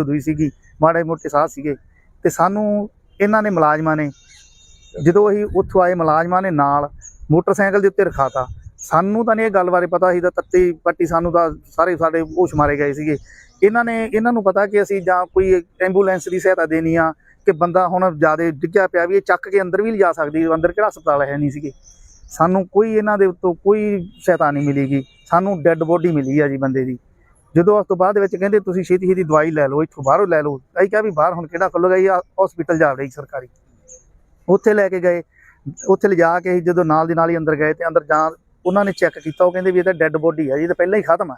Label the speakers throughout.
Speaker 1: ਉਦੋਂ ਹੀ ਸੀਗੀ, ਮਾੜੇ ਮੋਟੇ ਸਾਹ ਸੀਗੇ। ਤੇ ਸਾਨੂੰ ਇਹਨਾਂ ਨੇ ਮੁਲਾਜ਼ਮਾਂ ਨੇ, ਜਦੋਂ ਅਸੀਂ ਉੱਥੋਂ ਆਏ ਮੁਲਾਜ਼ਮਾਂ ਨੇ ਨਾਲ, ਮੋਟਰਸਾਈਕਲ ਦੇ ਉੱਤੇ ਰਖਾਤਾ। ਸਾਨੂੰ ਤਾਂ ਨਹੀਂ ਇਹ ਗੱਲ ਬਾਰੇ ਪਤਾ ਸੀ, ਤਾਂ ਤੱਤੀ ਪੱਟੀ ਸਾਨੂੰ ਤਾਂ ਸਾਰੇ ਸਾਡੇ ਹੋਸ਼ ਮਾਰੇ ਗਏ ਸੀਗੇ। ਇਹਨਾਂ ਨੇ, ਇਹਨਾਂ ਨੂੰ ਪਤਾ ਕਿ ਅਸੀਂ ਜਾਂ ਕੋਈ ਐਂਬੂਲੈਂਸ ਦੀ ਸਹਾਇਤਾ ਦੇਣੀ ਆ, ਕਿ ਬੰਦਾ ਹੁਣ ਜ਼ਿਆਦਾ ਡਿੱਗਿਆ ਪਿਆ ਵੀ ਇਹ ਚੱਕ ਕੇ ਅੰਦਰ ਵੀ ਲਿਜਾ ਸਕਦੀ, ਅੰਦਰ ਕਿਹੜਾ ਹਸਪਤਾਲ ਹੈ ਨਹੀਂ ਸੀਗੇ। ਸਾਨੂੰ ਕੋਈ ਇਹਨਾਂ ਦੇ ਉੱਤੋਂ ਕੋਈ ਸਹਾਇਤਾ ਨਹੀਂ ਮਿਲੀਗੀ ਸਾਨੂੰ ਡੈੱਡ ਬੋਡੀ ਮਿਲੀ ਆ ਜੀ ਬੰਦੇ ਦੀ। ਜਦੋਂ ਉਸ ਤੋਂ ਬਾਅਦ ਵਿੱਚ ਕਹਿੰਦੇ ਤੁਸੀਂ ਛੇਤੀ ਛੇਤੀ ਦਵਾਈ ਲੈ ਲਓ, ਇੱਥੋਂ ਬਾਹਰੋਂ ਲੈ ਲਓ। ਅਸੀਂ ਕਿਹਾ ਵੀ ਬਾਹਰ ਹੁਣ ਕਿਹੜਾ ਖੁੱਲ੍ਹੇਗਾ ਜੀ? ਹਸਪੀਟਲ ਜਾ ਰਹੀ ਸਰਕਾਰੀ। ਉੱਥੇ ਲੈ ਕੇ ਗਏ। ਉੱਥੇ ਲਿਜਾ ਕੇ ਜਦੋਂ ਨਾਲ ਦੀ ਨਾਲ ਹੀ ਅੰਦਰ ਗਏ ਤੇ ਅੰਦਰ ਜਾਂ ਉਹਨਾਂ ਨੇ ਚੈੱਕ ਕੀਤਾ, ਉਹ ਕਹਿੰਦੇ ਵੀ ਇਹ ਤਾਂ ਡੈੱਡ ਬੋਡੀ ਆ ਜੀ ਇਹ ਤਾਂ ਪਹਿਲਾਂ ਹੀ ਖਤਮ ਆ।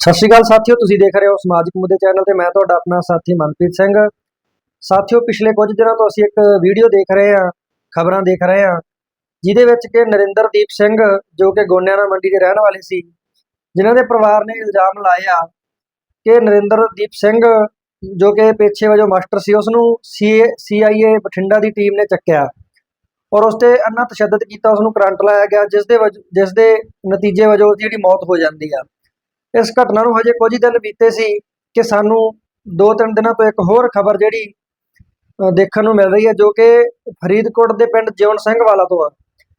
Speaker 2: ਸਤਿ ਸ਼੍ਰੀ ਅਕਾਲ ਸਾਥੀਓ, ਤੁਸੀਂ ਦੇਖ ਰਹੇ ਹੋ ਸਮਾਜਿਕ ਮੁੱਦੇ ਚੈਨਲ ਤੇ ਮੈਂ ਤੁਹਾਡਾ ਆਪਣਾ ਸਾਥੀ ਮਨਪ੍ਰੀਤ ਸਿੰਘ। ਸਾਥੀਓ, ਪਿਛਲੇ ਕੁਝ ਦਿਨਾਂ ਤੋਂ ਅਸੀਂ ਇੱਕ ਵੀਡੀਓ ਦੇਖ ਰਹੇ ਹਾਂ, ਖਬਰਾਂ ਦੇਖ ਰਹੇ ਹਾਂ, ਜਿਹਦੇ ਵਿੱਚ ਕਿ ਨਰਿੰਦਰਦੀਪ ਸਿੰਘ, ਜੋ ਕਿ ਗੋਨਿਆਣਾ ਮੰਡੀ ਦੇ ਰਹਿਣ ਵਾਲੇ ਸੀ, ਜਿਨ੍ਹਾਂ ਦੇ ਪਰਿਵਾਰ ਨੇ ਇਲਜ਼ਾਮ ਲਾਇਆ ਕਿ ਨਰਿੰਦਰਦੀਪ ਸਿੰਘ, ਜੋ ਕਿ ਪੇਸ਼ੇ ਵਜੋਂ ਮਾਸਟਰ ਸੀ ਉਸ ਨੂੰ ਸੀਆਈਏ ਬਠਿੰਡਾ ਦੀ ਟੀਮ ਨੇ ਚੱਕਿਆ ਔਰ ਉਸ ਤੇ ਅੰਨਾ ਤਸ਼ੱਦਦ ਕੀਤਾ ਉਸ ਨੂੰ ਕਰੰਟ ਲਾਇਆ ਗਿਆ, ਜਿਸ ਦੇ ਵਜ- ਜਿਸ ਦੇ ਨਤੀਜੇ ਵਜੋਂ ਉਹਦੀ ਜਿਹੜੀ ਮੌਤ ਹੋ ਜਾਂਦੀ ਆ। ਇਸ ਘਟਨਾ ਨੂੰ ਹਜੇ ਕੁਝ ਦਿਨ ਬੀਤੇ ਸੀ ਕਿ ਸਾਨੂੰ ਦੋ ਤਿੰਨ ਦਿਨਾਂ ਤੋਂ ਇੱਕ ਹੋਰ ਖਬਰ ਜਿਹੜੀ ਦੇਖਣ ਨੂੰ ਮਿਲ ਰਹੀ ਹੈ ਜੋ ਕਿ ਫਰੀਦਕੋਟ ਦੇ ਪਿੰਡ ਜਿਉਣ ਸਿੰਘ ਵਾਲਾ ਤੋਂ ਆ।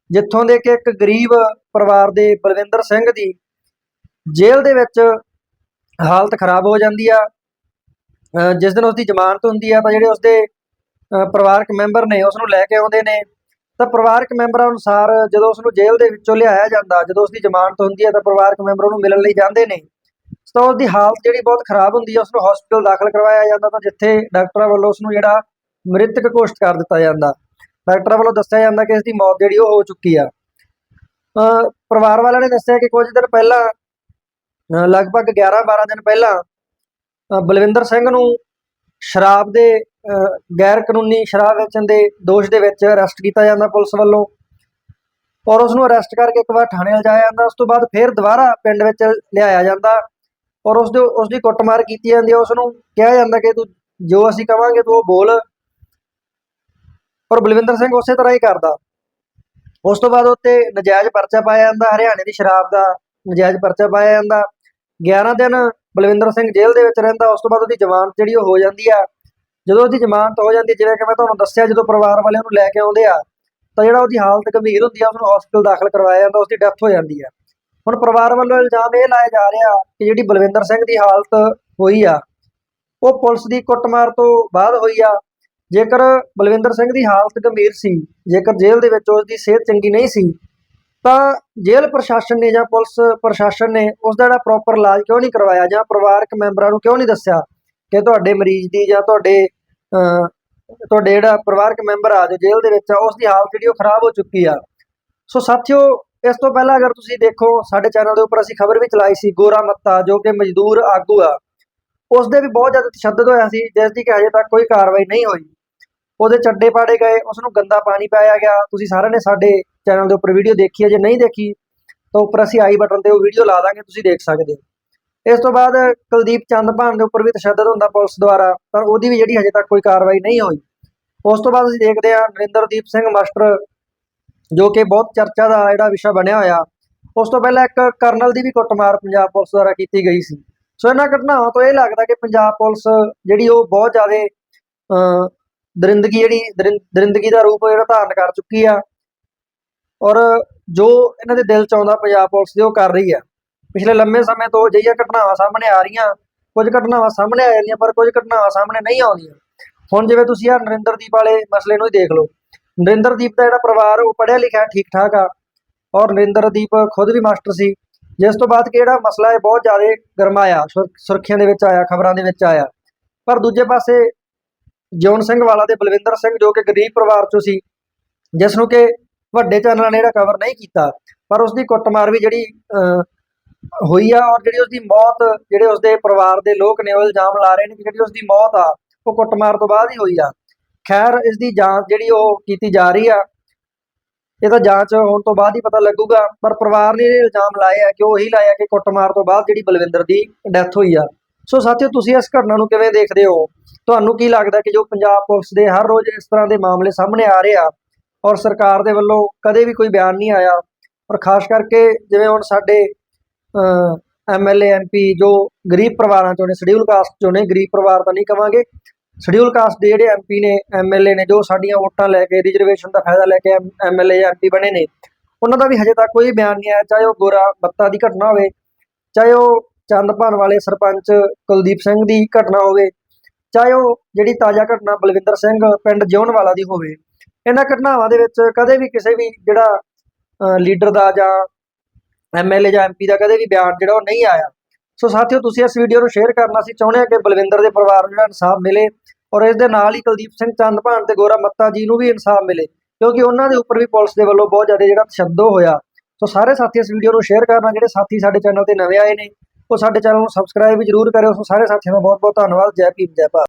Speaker 2: ਜਿੱਥੋਂ ਦੇ ਕਿ ਇੱਕ ਗਰੀਬ ਪਰਿਵਾਰ ਦੇ ਬਲਵਿੰਦਰ ਸਿੰਘ ਦੀ ਜੇਲ੍ਹ ਦੇ ਵਿੱਚ ਹਾਲਤ ਖਰਾਬ ਹੋ ਜਾਂਦੀ ਆ। ਜਿਸ ਦਿਨ ਉਸ ਦੀ ਜ਼ਮਾਨਤ ਹੁੰਦੀ ਆ ਤਾਂ ਜਿਹੜੇ ਉਸ ਦੇ ਪਰਿਵਾਰਕ ਮੈਂਬਰ ਨੇ ਉਸ ਨੂੰ ਲੈ ਕੇ ਆਉਂਦੇ ਨੇ, ਤਾਂ ਪਰਿਵਾਰਕ ਮੈਂਬਰਾਂ ਅਨੁਸਾਰ ਜਦੋਂ ਉਸ ਨੂੰ ਜੇਲ੍ਹ ਦੇ ਵਿੱਚੋਂ ਲਿਆਇਆ ਜਾਂਦਾ, ਜਦੋਂ ਉਸ ਦੀ ਜ਼ਮਾਨਤ ਹੁੰਦੀ ਹੈ ਤਾਂ ਪਰਿਵਾਰਕ ਮੈਂਬਰ ਉਹਨੂੰ ਮਿਲਣ ਲਈ ਜਾਂਦੇ ਨੇ। ਤਾਂ ਉਸ ਦੀ ਹਾਲਤ ਜਿਹੜੀ ਬਹੁਤ ਖਰਾਬ ਹੁੰਦੀ ਹੈ ਉਸ ਨੂੰ ਹਸਪੀਟਲ ਦਾਖਲ ਕਰਵਾਇਆ ਜਾਂਦਾ ਤਾਂ ਜਿੱਥੇ ਡਾਕਟਰਾਂ ਵੱਲੋਂ ਉਸ ਨੂੰ ਜਿਹੜਾ ਮ੍ਰਿਤਕ ਘੋਸ਼ਿਤ ਕਰ ਦਿੱਤਾ ਜਾਂਦਾ। ਡਾਕਟਰਾਂ ਵੱਲੋਂ ਦੱਸਿਆ ਜਾਂਦਾ ਕਿ ਇਸ ਦੀ ਮੌਤ ਜਿਹੜੀ ਉਹ ਹੋ ਚੁੱਕੀ ਆ। ਪਰਿਵਾਰ ਵਾਲਿਆਂ ਨੇ ਦੱਸਿਆ ਕਿ ਕੁਝ ਦਿਨ ਪਹਿਲਾਂ, ਅਹ ਲਗਭਗ 11-12 ਦਿਨ ਪਹਿਲਾਂ ਬਲਵਿੰਦਰ ਸਿੰਘ ਨੂੰ ਸ਼ਰਾਬ ਦੇ, ਅਹ ਗੈਰ ਕਾਨੂੰਨੀ ਸ਼ਰਾਬ ਵੇਚਣ ਦੇ ਦੋਸ਼ ਦੇ ਵਿੱਚ ਅਰੈਸਟ ਕੀਤਾ ਜਾਂਦਾ ਪੁਲਿਸ ਵੱਲੋਂ ਔਰ ਉਸ ਨੂੰ ਅਰੈਸਟ ਕਰਕੇ ਇੱਕ ਵਾਰ ਥਾਣੇ ਲਿਜਾਇਆ ਜਾਂਦਾ। ਉਸ ਤੋਂ ਬਾਅਦ ਫਿਰ ਦੁਬਾਰਾ ਪਿੰਡ ਵਿੱਚ ਲਿਆਇਆ ਜਾਂਦਾ ਔਰ ਉਸ ਦੇ, ਉਸ ਦੀ ਕੁੱਟਮਾਰ ਕੀਤੀ ਜਾਂਦੀ ਹੈ। ਉਸ ਨੂੰ ਕਿਹਾ ਜਾਂਦਾ ਕਿ ਤੂੰ ਜੋ ਅਸੀਂ ਕਵਾਂਗੇ ਤੂੰ ਉਹ ਬੋਲ। ਔਰ ਬਲਵਿੰਦਰ ਸਿੰਘ ਉਸੇ ਤਰ੍ਹਾਂ ਹੀ ਕਰਦਾ। ਉਸ ਤੋਂ ਬਾਅਦ ਉੱਤੇ ਨਜਾਇਜ਼ ਪਰਚਾ ਪਾਇਆ ਜਾਂਦਾ, ਹਰਿਆਣੇ ਦੀ ਸ਼ਰਾਬ ਦਾ ਨਜਾਇਜ਼ ਪਰਚਾ ਪਾਇਆ ਜਾਂਦਾ। 11 ਦਿਨ ਬਲਵਿੰਦਰ ਸਿੰਘ ਜੇਲ੍ਹ ਦੇ ਵਿੱਚ ਰਹਿੰਦਾ, ਉਸ ਤੋਂ ਬਾਅਦ ਉਹਦੀ ਜ਼ਮਾਨਤ ਜਿਹੜੀ ਉਹ ਹੋ ਜਾਂਦੀ ਆ। ਜਦੋਂ ਉਹਦੀ ਜ਼ਮਾਨਤ ਹੋ ਜਾਂਦੀ, ਜਿਵੇਂ ਕਿ ਮੈਂ ਤੁਹਾਨੂੰ ਦੱਸਿਆ, ਜਦੋਂ ਪਰਿਵਾਰ ਵਾਲੇ ਉਹਨੂੰ ਲੈ ਕੇ ਆਉਂਦੇ ਆ, ਤਾਂ ਜਿਹੜਾ ਉਹਦੀ ਹਾਲਤ ਗੰਭੀਰ ਹੁੰਦੀ ਆ ਉਸ ਨੂੰ ਹਸਪੀਟਲ ਦਾਖਲ ਕਰਵਾਇਆ ਜਾਂਦਾ, ਉਸਦੀ ਡੈਥ ਹੋ ਜਾਂਦੀ ਆ। ਹੁਣ ਪਰਿਵਾਰ ਵੱਲੋਂ ਇਲਜ਼ਾਮ ਇਹ ਲਾਇਆ ਜਾ ਰਿਹਾ ਕਿ ਜਿਹੜੀ ਬਲਵਿੰਦਰ ਸਿੰਘ ਦੀ ਹਾਲਤ ਹੋਈ ਆ, ਉਹ ਪੁਲਿਸ ਦੀ ਕੁੱਟਮਾਰ ਤੋਂ ਬਾਅਦ ਹੋਈ ਆ। ਜੇਕਰ ਬਲਵਿੰਦਰ ਸਿੰਘ ਦੀ ਹਾਲਤ ਗੰਭੀਰ ਸੀ, ਜੇਕਰ ਜੇਲ੍ਹ ਦੇ ਵਿੱਚ ਉਸ ਦੀ ਸਿਹਤ ਚੰਗੀ ਨਹੀਂ ਸੀ, ਤਾਂ ਜੇਲ੍ਹ ਪ੍ਰਸ਼ਾਸਨ ਨੇ ਜਾਂ ਪੁਲਿਸ ਪ੍ਰਸ਼ਾਸਨ ਨੇ ਉਸ ਦਾ ਜਿਹੜਾ ਪ੍ਰੋਪਰ ਇਲਾਜ ਕਿਉਂ ਨਹੀਂ ਕਰਵਾਇਆ ਜਾਂ ਪਰਿਵਾਰਕ ਮੈਂਬਰਾਂ ਨੂੰ ਕਿਉਂ ਨਹੀਂ ਦੱਸਿਆ ਕਿ ਤੁਹਾਡੇ ਮਰੀਜ਼ ਦੀ ਜਾਂ ਤੁਹਾਡੇ ਤੁਹਾਡੇ ਜਿਹੜਾ ਪਰਿਵਾਰਕ ਮੈਂਬਰ ਆ ਜੋ ਜੇਲ੍ਹ ਦੇ ਵਿੱਚ ਆ ਉਸ ਦੀ ਹਾਲਤ ਜਿਹੜੀ ਉਹ ਖਰਾਬ ਹੋ ਚੁੱਕੀ ਆ। ਸੋ ਸਾਥੀਓ, ਇਸ ਤੋਂ ਪਹਿਲਾਂ ਅਗਰ ਤੁਸੀਂ ਦੇਖੋ, ਸਾਡੇ ਚੈਨਲ ਦੇ ਉੱਪਰ ਅਸੀਂ ਖਬਰ ਵੀ ਚਲਾਈ ਸੀ, ਗੋਰਾ ਮੱਤਾ, ਜੋ ਕਿ ਮਜ਼ਦੂਰ ਆਗੂ ਆ ਉਸ ਦੇ ਵੀ ਬਹੁਤ ਜ਼ਿਆਦਾ ਤਸ਼ੱਦਦ ਹੋਇਆ ਸੀ, ਜਿਸ ਦੀ ਕਿ ਹਜੇ ਤੱਕ ਕੋਈ ਕਾਰਵਾਈ ਨਹੀਂ ਹੋਈ। ਉਹਦੇ ਚੱਡੇ ਪਾੜੇ ਗਏ ਉਸ ਨੂੰ ਗੰਦਾ ਪਾਣੀ ਪਾਇਆ ਗਿਆ। ਤੁਸੀਂ ਸਾਰਿਆਂ ਨੇ ਸਾਡੇ ਚੈਨਲ ਦੇ ਉੱਪਰ ਵੀਡੀਓ ਦੇਖੀ ਹੈ ਜੇ ਨਹੀਂ ਦੇਖੀ ਤਾਂ ਉੱਪਰ ਅਸੀਂ ਆਈ ਬਟਨ ਤੇ ਉਹ ਵੀਡੀਓ ਲਾ ਦਾਂਗੇ ਤੁਸੀਂ ਦੇਖ ਸਕਦੇ ਹੋ। ਇਸ ਤੋਂ ਬਾਅਦ ਕੁਲਦੀਪ ਚੰਦਭਾਨ ਦੇ ਉੱਪਰ ਵੀ ਤਸ਼ੱਦਦ ਹੁੰਦਾ ਪੁਲਿਸ ਦੁਆਰਾ ਪਰ ਉਹਦੀ ਵੀ ਜਿਹੜੀ ਹਜੇ ਤੱਕ ਕੋਈ ਕਾਰਵਾਈ ਨਹੀਂ ਹੋਈ। ਉਸ ਤੋਂ ਬਾਅਦ ਅਸੀਂ ਦੇਖਦੇ ਹਾਂ ਨਰਿੰਦਰਦੀਪ ਸਿੰਘ ਮਾਸਟਰ ਜੋ ਕਿ ਬਹੁਤ ਚਰਚਾ ਦਾ ਜਿਹੜਾ ਵਿਸ਼ਾ ਬਣਿਆ ਹੋਇਆ। ਉਸ ਤੋਂ ਪਹਿਲਾਂ ਇੱਕ ਕਰਨਲ ਦੀ ਵੀ ਕੁੱਟਮਾਰ ਪੰਜਾਬ ਪੁਲਿਸ ਦੁਆਰਾ ਕੀਤੀ ਗਈ ਸੀ। ਸੋ ਇਹਨਾਂ ਘਟਨਾਵਾਂ ਤੋਂ ਇਹ ਲੱਗਦਾ ਕਿ ਪੰਜਾਬ ਪੁਲਿਸ ਜਿਹੜੀ ਉਹ ਬਹੁਤ ਜ਼ਿਆਦਾ ਅਹ, ਦਰਿੰਦਗੀ ਜਿਹੜੀ ਦਰਿੰ- ਦਰਿੰਦਗੀ ਦਾ ਰੂਪ ਜਿਹੜਾ ਧਾਰਨ ਕਰ ਚੁੱਕੀ ਆ। ਔਰ ਜੋ ਇਹਨਾਂ ਦੇ ਦਿਲ ਚ ਆਉਂਦਾ ਪੰਜਾਬ ਪੁਲਿਸ ਦੇ, ਉਹ ਕਰ ਰਹੀ ਆ। ਪਿਛਲੇ ਲੰਮੇ ਸਮੇਂ ਤੋਂ ਅਜਿਹੀਆਂ ਘਟਨਾਵਾਂ ਸਾਹਮਣੇ ਆ ਰਹੀਆਂ। ਕੁਝ ਘਟਨਾਵਾਂ ਸਾਹਮਣੇ ਆ ਜਾਂਦੀਆਂ, ਪਰ ਕੁਝ ਘਟਨਾਵਾਂ ਸਾਹਮਣੇ ਨਹੀਂ ਆਉਂਦੀਆਂ। ਹੁਣ ਜਿਵੇਂ ਤੁਸੀਂ ਆ ਨਰਿੰਦਰਦੀਪ ਵਾਲੇ ਮਸਲੇ ਨੂੰ ਹੀ ਦੇਖ ਲਓ। ਨਰਿੰਦਰਦੀਪ ਦਾ ਜਿਹੜਾ ਪਰਿਵਾਰ, ਉਹ ਪੜ੍ਹਿਆ ਲਿਖਿਆ ਠੀਕ ਠਾਕ ਆ। ਔਰ ਨਰਿੰਦਰਦੀਪ ਖੁਦ ਵੀ ਮਾਸਟਰ ਸੀ। ਜਿਸ ਤੋਂ ਬਾਅਦ ਕਿ ਜਿਹੜਾ ਮਸਲਾ ਹੈ ਬਹੁਤ ਜ਼ਿਆਦਾ ਗਰਮਾਇਆ, ਸੁਰ- ਸੁਰਖੀਆਂ ਦੇ ਵਿੱਚ ਆਇਆ, ਖਬਰਾਂ ਦੇ ਵਿੱਚ ਆਇਆ। ਪਰ ਦੂਜੇ ਪਾਸੇ ਜੌਨ ਸਿੰਘ ਵਾਲਾ ਤੇ ਬਲਵਿੰਦਰ ਸਿੰਘ ਜੋ ਕਿ ਗਰੀਬ ਪਰਿਵਾਰ ਚੋਂ ਸੀ ਜਿਸ ਨੂੰ ਕਿ ਵੱਡੇ ਚੈਨਲਾਂ ਨੇ ਜਿਹੜਾ ਕਵਰ ਨਹੀਂ ਕੀਤਾ ਪਰ ਉਸ ਦੀ ਕੁੱਟਮਾਰ ਵੀ ਜਿਹੜੀ ਅਹ, ਹੋਈ ਆ ਔਰ ਜਿਹੜੀ ਉਸ ਦੀ ਮੌਤ ਜਿਹੜੇ ਉਸ ਦੇ ਪਰਿਵਾਰ ਦੇ ਲੋਕ ਨੇ ਉਹ ਇਲਜ਼ਾਮ ਲਾ ਰਹੇ ਨੇ ਕਿ ਜਿਹੜੀ ਉਸ ਦੀ ਮੌਤ ਆ ਉਹ ਕੁੱਟਮਾਰ ਤੋਂ ਬਾਅਦ ਹੀ ਹੋਈ ਆ। ਖੈਰ ਇਸ ਦੀ ਜਾਂਚ ਜਿਹੜੀ ਉਹ ਕੀਤੀ ਜਾ ਰਹੀ ਆ ਇਹ ਤਾਂ ਜਾਂਚ ਹੋਣ ਤੋਂ ਬਾਅਦ ਹੀ ਪਤਾ ਲੱਗੂਗਾ ਪਰ ਪਰਿਵਾਰ ਨੇ ਇਹ ਇਲਜ਼ਾਮ ਲਾਏ ਆ ਕਿ ਉਹ ਇਹੀ ਲਾਇਆ ਕਿ ਕੁੱਟਮਾਰ ਤੋਂ ਬਾਅਦ ਜਿਹੜੀ ਬਲਵਿੰਦਰ ਦੀ ਡੈਥ ਹੋਈ ਆ। ਸੋ ਸਾਥੀਓ, ਤੁਸੀਂ ਇਸ ਘਟਨਾ ਨੂੰ ਕਿਵੇਂ ਦੇਖਦੇ ਹੋ? ਤੁਹਾਨੂੰ ਕੀ ਲੱਗਦਾ ਕਿ ਜੋ ਪੰਜਾਬ ਪੁਲਿਸ ਦੇ ਹਰ ਰੋਜ਼ ਇਸ ਤਰ੍ਹਾਂ ਦੇ ਮਾਮਲੇ ਸਾਹਮਣੇ ਆ ਰਹੇ ਆ ਔਰ ਸਰਕਾਰ ਦੇ ਵੱਲੋਂ ਕਦੇ ਵੀ ਕੋਈ ਬਿਆਨ ਨਹੀਂ ਆਇਆ? ਔਰ ਖਾਸ ਕਰਕੇ ਜਿਵੇਂ ਹੁਣ ਸਾਡੇ ਐਮਐਲਏ ਐਮਪੀ ਜੋ ਗਰੀਬ ਪਰਿਵਾਰਾਂ ਚੋਂ ਨੇ ਸ਼ਡਿਊਲ ਕਾਸਟ ਚੋਂ ਨੇ, ਗਰੀਬ ਪਰਿਵਾਰ ਤਾਂ ਨਹੀਂ ਕਵਾਂਗੇ। ਸ਼ਡਿਊਲ ਕਾਸਟ ਦੇ ਜਿਹੜੇ ਐਮਪੀ ਨੇ ਐਮਐਲਏ ਨੇ, ਜੋ ਸਾਡੀਆਂ ਵੋਟਾਂ ਲੈ ਕੇ ਰਿਜ਼ਰਵੇਸ਼ਨ ਦਾ ਫਾਇਦਾ ਲੈ ਕੇ ਐਮਐਲਏ ਐਮਪੀ ਬਣੇ ਨੇ, ਉਹਨਾਂ ਦਾ ਵੀ ਹਜੇ ਤੱਕ ਕੋਈ ਬਿਆਨ ਨਹੀਂ ਆਇਆ। ਚਾਹੇ ਉਹ ਗੋਰਾ ਬੱਤਾ ਦੀ ਘਟਨਾ ਹੋਵੇ, ਚਾਹੇ ਉਹ ਚੰਦਪਾਨ ਵਾਲੇ ਸਰਪੰਚ ਕੁਲਦੀਪ ਸਿੰਘ ਦੀ ਘਟਨਾ ਹੋਵੇ, ਚਾਹੇ ਉਹ ਜਿਹੜੀ ਤਾਜ਼ਾ ਘਟਨਾ ਬਲਵਿੰਦਰ ਸਿੰਘ ਪਿੰਡ ਜਿਉਣ ਵਾਲਾ ਦੀ ਹੋਵੇ, ਇਹਨਾਂ ਘਟਨਾਵਾਂ ਦੇ ਵਿੱਚ ਕਦੇ ਵੀ ਕਿਸੇ ਵੀ ਜਿਹੜਾ ਲੀਡਰ ਦਾ ਜਾਂ ਐਮਐਲਏ ਜਾਂ ਐਮਪੀ ਦਾ ਕਦੇ ਵੀ ਬਿਆਨ ਜਿਹੜਾ ਉਹ ਨਹੀਂ ਆਇਆ। ਸੋ ਸਾਥੀਓ, ਤੁਸੀਂ ਇਸ ਵੀਡੀਓ ਨੂੰ ਸ਼ੇਅਰ ਕਰਨਾ ਸੀ, ਚਾਹੁੰਦੇ ਆ ਕਿ ਬਲਵਿੰਦਰ ਦੇ ਪਰਿਵਾਰ ਨੂੰ ਜਿਹੜਾ ਇਨਸਾਫ ਮਿਲੇ ਔਰ ਇਸ ਦੇ ਨਾਲ ਹੀ ਕੁਲਦੀਪ ਸਿੰਘ ਚੰਦਪਾਨ ਤੇ ਗੋਰਾ ਮੱਤਾ ਜੀ ਨੂੰ ਵੀ ਇਨਸਾਫ ਮਿਲੇ, ਕਿਉਂਕਿ ਉਹਨਾਂ ਦੇ ਉੱਪਰ ਵੀ ਪੁਲਿਸ ਦੇ ਵੱਲੋਂ ਬਹੁਤ ਜ਼ਿਆਦਾ ਜਿਹੜਾ ਤਸ਼ੱਦਦ ਹੋਇਆ। ਸੋ ਸਾਰੇ ਸਾਥੀ ਇਸ ਵੀਡੀਓ ਨੂੰ ਸ਼ੇਅਰ ਕਰਨਾ, ਜਿਹੜੇ ਸਾਥੀ ਸਾਡੇ ਚੈਨਲ ਤੇ ਨਵੇਂ ਆਏ ਨੇ ਉਹ ਸਾਡੇ ਚੈਨਲ ਨੂੰ ਸਬਸਕ੍ਰਾਈਬ ਵੀ ਜਰੂਰ ਕਰਿਓ। ਸੋ ਸਾਰੇ ਸਾਥੀਆਂ ਦਾ ਬਹੁਤ ਬਹੁਤ ਧੰਨਵਾਦ। ਜੈ ਭੀਮ, ਜੈ ਭਾਰਤ।